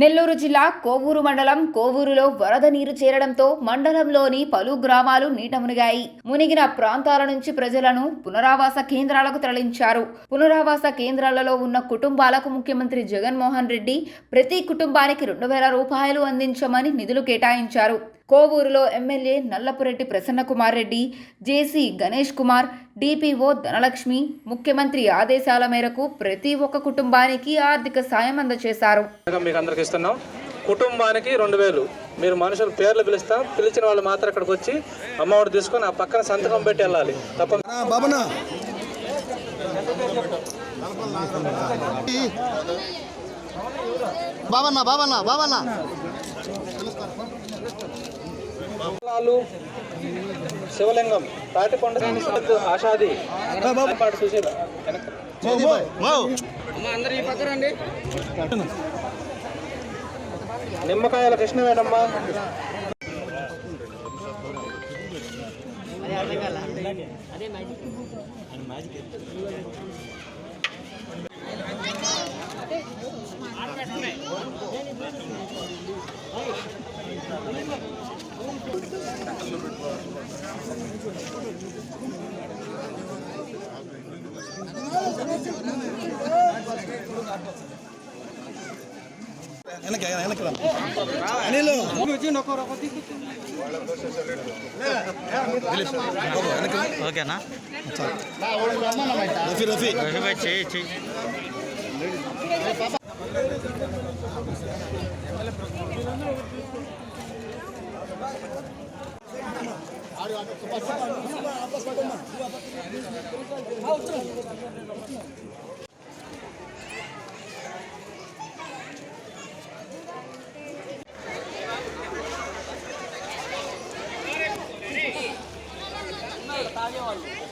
నెల్లూరు జిల్లా కోవూరు మండలం కోవూరులో వరద నీరు చేరడంతో మండలంలోని పలు గ్రామాలు నీట మునిగాయి. మునిగిన ప్రాంతాల నుంచి ప్రజలను పునరావాస కేంద్రాలకు తరలించారు. పునరావాస కేంద్రాలలో ఉన్న కుటుంబాలకు ముఖ్యమంత్రి జగన్మోహన్ రెడ్డి ప్రతి కుటుంబానికి రెండు వేల రూపాయలు అందించమని నిధులు కేటాయించారు. కోవూరులో MLA Nallapureddy Prasannakumar Reddy JC Ganesh Kumar DPO Dhanalakshmi ముఖ్యమంత్రి ఆదేశాల మేరకు ప్రతి ఒక్క కుటుంబానికి ఆర్థిక సాయం అందజేశారు. ఇంకా మీకు అందరికి ఇస్తున్నాం. కుటుంబానికి రెండు వేలు. మీరు మనుషుల పేర్లు పిలుస్తాం పిలిచిన వాళ్ళు మాత్రం ఇక్కడికి వచ్చి అమౌంట్ తీసుకొని ఆ పక్కన సంతకం పెట్టి వెళ్ళాలి. తప్ప బాబన్నా బాబన్నా. శివలింగం తాటికొండ ఆషాది పాటు సుశీల వెనక్కి. నిమ్మకాయల కృష్ణవేణమ్మ వెనక్కి எனக்கு எனக்கு அனிலு ఓకేనా? రఫీ రఫీ. రఫీ చెయ్యి చెయ్యి ఆపస్ ఆపస్ Valeu, olha.